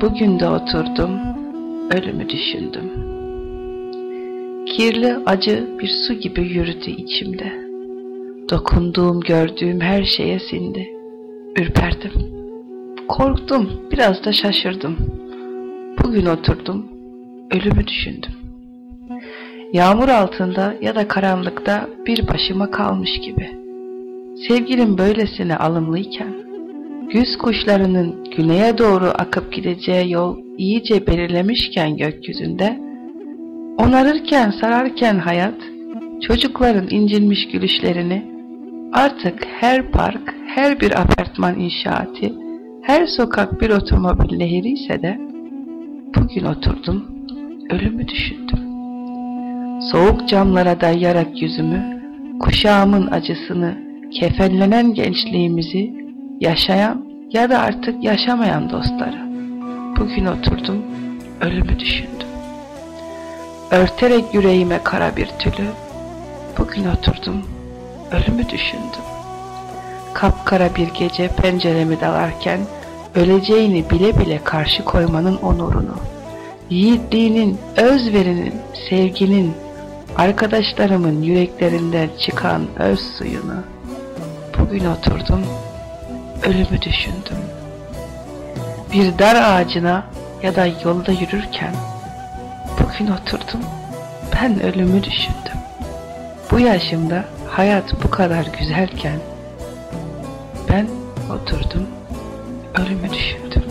Bugün de oturdum, ölümü düşündüm. Kirli acı bir su gibi yürüdü içimde. Dokunduğum, gördüğüm her şeye sindi. Ürperdim. Korktum, biraz da şaşırdım. Bugün oturdum, ölümü düşündüm. Yağmur altında ya da karanlıkta bir başıma kalmış gibi. Sevgilim böylesine alımlıyken, güz kuşlarının güneye doğru akıp gideceği yol iyice belirlemişken gökyüzünde, onarırken sararken hayat, çocukların incinmiş gülüşlerini, artık her park, her bir apartman inşaatı, her sokak bir otomobil nehri ise de, bugün oturdum, ölümü düşündüm. Soğuk camlara dayayarak yüzümü, kuşağımın acısını, kefenlenen gençliğimizi, yaşayan ya da artık yaşamayan dostları. Bugün oturdum, ölümü düşündüm. Örterek yüreğime kara bir tülü, bugün oturdum, ölümü düşündüm. Kapkara bir gece penceremi dalarken, öleceğini bile bile karşı koymanın onurunu, yiğitliğinin, özverinin, sevginin, arkadaşlarımın yüreklerinden çıkan öz suyunu, bugün oturdum, ölümü düşündüm. Bir dar ağacına ya da yolda yürürken, bugün oturdum, ben ölümü düşündüm. Bu yaşımda hayat bu kadar güzelken, ben oturdum, ölümü düşündüm.